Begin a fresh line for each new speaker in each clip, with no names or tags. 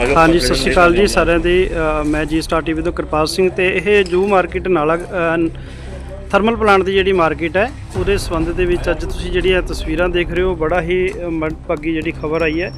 ਹਾਂਜੀ ਸਤਿ ਸ਼੍ਰੀ ਅਕਾਲ ਜੀ ਸਾਰਿਆਂ ਦੀ। ਮੈਂ ਜੀ ਸਟਾਰ ਟੀਵੀ ਤੋਂ ਕਿਰਪਾਲ ਸਿੰਘ ਤੇ ਇਹ ਜੂ ਮਾਰਕੀਟ ਨਾਲਾ ਥਰਮਲ ਪਲਾਂਟ ਦੀ ਜਿਹੜੀ ਮਾਰਕੀਟ ਹੈ ਉਹਦੇ ਸੰਬੰਧ ਦੇ ਵਿੱਚ ਅੱਜ ਤੁਸੀਂ ਜਿਹੜੀਆਂ ਤਸਵੀਰਾਂ ਦੇਖ ਰਹੇ ਹੋ ਬੜਾ ਹੀ ਮੰਦਭਾਗੀ ਜਿਹੜੀ ਖਬਰ ਆਈ ਹੈ।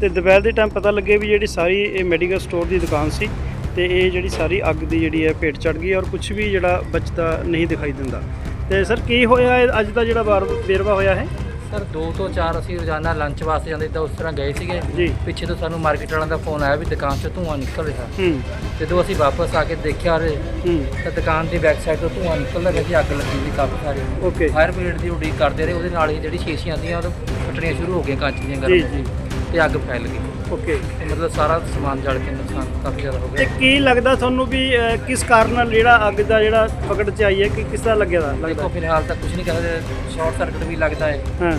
ਤੇ ਦੁਪਹਿਰ ਦੇ ਟਾਈਮ ਪਤਾ ਲੱਗੇ ਵੀ ਜਿਹੜੀ ਸਾਰੀ ਇਹ ਮੈਡੀਕਲ ਸਟੋਰ ਦੀ ਦੁਕਾਨ ਸੀ ਤੇ ਇਹ ਜਿਹੜੀ ਸਾਰੀ ਅੱਗ ਦੀ ਜਿਹੜੀ ਹੈ ਭੇਟ ਚੜ ਗਈ ਔਰ ਕੁਝ ਵੀ ਜਿਹੜਾ ਬਚਦਾ ਨਹੀਂ ਦਿਖਾਈ ਦਿੰਦਾ। ਤੇ ਸਰ ਕੀ ਹੋਇਆ ਅੱਜ ਦਾ ਜਿਹੜਾ ਵਾਰ ਵੇਰਵਾ ਹੋਇਆ ਹੈ?
ਸਰ 2 ਤੋਂ 4 ਅਸੀਂ ਰੋਜ਼ਾਨਾ ਲੰਚ ਵਾਸਤੇ ਜਾਂਦੇ ਤਾਂ ਉਸ ਤਰ੍ਹਾਂ ਗਏ ਸੀਗੇ
ਜੀ।
ਪਿੱਛੇ ਤੋਂ ਸਾਨੂੰ ਮਾਰਕੀਟ ਵਾਲਿਆਂ ਦਾ ਫੋਨ ਆਇਆ ਵੀ ਦੁਕਾਨ 'ਚੋਂ ਧੂੰਆਂ ਨਿਕਲ ਰਿਹਾ।
ਹੂੰ।
ਜਦੋਂ ਅਸੀਂ ਵਾਪਸ ਆ ਕੇ ਦੇਖਿਆ ਰੇ
ਹੂੰ।
ਤਾਂ ਦੁਕਾਨ ਦੀ ਬੈਕ ਸਾਈਡ ਤੋਂ ਧੂੰਆਂ ਨਿਕਲਦਾ ਰਿਹਾ ਸੀ ਅੱਗ ਲੱਗੀ ਸੀ ਕਾਫੀ ਸਾਰੀ।
ਓਕੇ
ਫਾਇਰ ਬ੍ਰਿਗੇਡ ਦੀ ਉਡੀਕ ਕਰਦੇ ਰਹੇ ਉਹਦੇ ਨਾਲ ਹੀ ਜਿਹੜੀ ਸ਼ੀਸ਼ੀਆਂ ਸੀਗੀਆਂ ਉਹ ਫਟਣੀਆਂ ਸ਼ੁਰੂ ਹੋ ਗਈਆਂ ਕੱਚ ਦੀਆਂ
ਜੀ,
ਗਰਮ।
ਜੀ।
ਤੇ ਅੱਗ ਫੈਲ ਗਈ।
ਓਕੇ
ਤੇ ਮਤਲਬ ਸਾਰਾ ਸਮਾਨ ਜਲ ਕੇ ਨੁਕਸਾਨ ਕਾਫੀ ਜ਼ਿਆਦਾ ਹੋ
ਤੇ
ਗਿਆ
ਕੀ ਲੱਗਦਾ ਤੁਹਾਨੂੰ ਵੀ ਅਹ, ਕਿਸ ਕਾਰਨ ਨਾਲ ਜਿਹੜਾ ਅੱਗ ਦਾ ਜਿਹੜਾ ਪਕੜ ਚ ਆਈ ਹੈ ਕਿ ਕਿਸ ਤਰ੍ਹਾਂ ਲੱਗਿਆ ਦਾ
ਦੇਖੋ
ਲੱਗਦਾ
ਫਿਲਹਾਲ ਤਾਂ ਕੁਝ ਨਹੀਂ ਕਹਿੰਦੇ ਸ਼ਾਰਟ ਸਰਕਟ ਵੀ ਲੱਗਦਾ ਹੈ।
ਹਾਂ।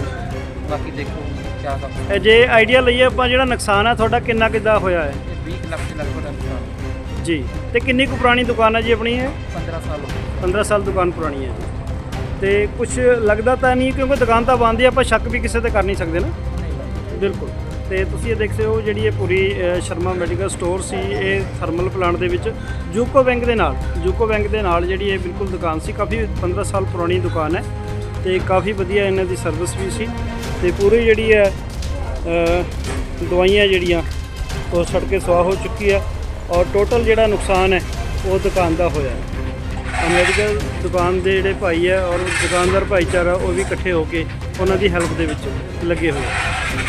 ਬਾਕੀ ਦੇਖੋ ਕੀ ਕਰਦਾ
ਇਹ ਜੇ ਆਈਡੀਆ ਲਈਏ ਆਪਾਂ ਜਿਹੜਾ ਨੁਕਸਾਨ ਹੈ ਤੁਹਾਡਾ ਕਿੰਨਾ ਕਿੱਦਾਂ ਹੋਇਆ ਹੈ?
ਇਹ 20 ਲੱਖ ਦੇ ਲਗਭਗ ਦਾ ਨੁਕਸਾਨ।
ਜੀ। ਤੇ ਕਿੰਨੀ ਕੁ ਪੁਰਾਣੀ ਦੁਕਾਨ ਹੈ ਜੀ ਆਪਣੀ ਇਹ?
15 ਸਾਲ ਹੋ ਗਏ।
15 ਸਾਲ ਦੁਕਾਨ ਪੁਰਾਣੀ ਹੈ ਤੇ ਕੁਝ ਲੱਗਦਾ ਤਾਂ ਨਹੀਂ ਕਿਉਂਕਿ ਦੁਕਾਨ ਤਾਂ ਬੰਦ ਹੈ ਆਪਾਂ ਸ਼ੱਕ ਵੀ ਕਿਸੇ ਤੇ ਕਰ ਨਹੀਂ ਸਕਦੇ ਨਾ।
ਨਹੀਂ ਲੱਗਦਾ।
ਬਿਲਕੁਲ। ਤੇ ਤੁਸੀਂ ਇਹ ਦੇਖ ਸਕਦੇ ਹੋ ਜਿਹੜੀ ਇਹ ਪੂਰੀ ਸ਼ਰਮਾ ਮੈਡੀਕਲ ਸਟੋਰ ਸੀ, ਇਹ ਥਰਮਲ ਪਲਾਂਟ ਦੇ ਵਿੱਚ। ਜੂਕੋ ਬੈਂਕ ਦੇ ਨਾਲ, ਜੂਕੋ ਬੈਂਕ ਦੇ ਨਾਲ ਜਿਹੜੀ ਇਹ ਬਿਲਕੁਲ ਦੁਕਾਨ ਸੀ, ਕਾਫੀ 15 ਸਾਲ ਪੁਰਾਣੀ ਦੁਕਾਨ ਹੈ ਤੇ ਕਾਫੀ ਵਧੀਆ ਇਹਨਾਂ ਦੀ ਸਰਵਿਸ ਵੀ ਸੀ ਤੇ ਪੂਰੀ ਜਿਹੜੀ ਹੈ ਦਵਾਈਆਂ ਜਿਹੜੀਆਂ, ਉਹ ਸੜ ਕੇ ਸੁਆਹ ਹੋ ਚੁੱਕੀ ਹੈ ਔਰ ਟੋਟਲ ਜਿਹੜਾ ਨੁਕਸਾਨ ਹੈ, ਉਹ ਦੁਕਾਨ ਦਾ ਹੋਇਆ ਹੈ। ਮੈਡੀਕਲ ਦੁਕਾਨ ਦੇ ਜਿਹੜੇ ਭਾਈ ਹੈ ਔਰ ਦੁਕਾਨਦਾਰ ਭਾਈਚਾਰਾ, ਉਹ ਵੀ ਇਕੱਠੇ ਹੋ ਕੇ ਉਹਨਾਂ ਦੀ ਹੈਲਪ ਦੇ ਵਿੱਚ ਲੱਗੇ ਹੋਏ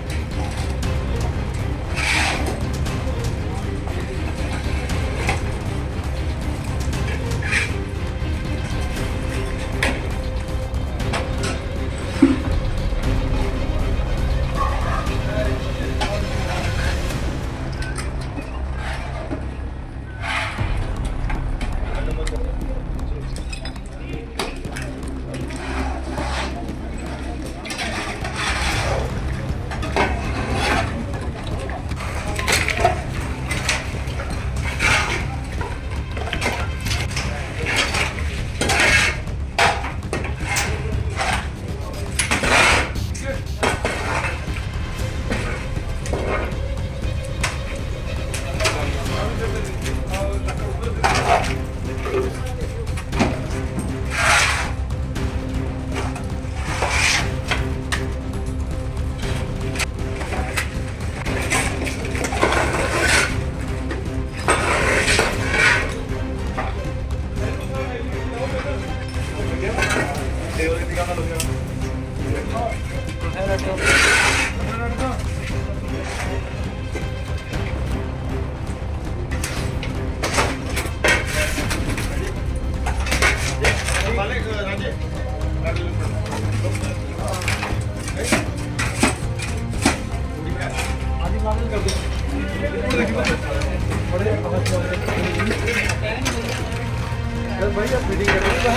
ਬੜੇ ਬਹੁਤ ਬਹੁਤ ਭਾਈ ਆ ਵੀਡੀਓ ਕਰੂਗਾ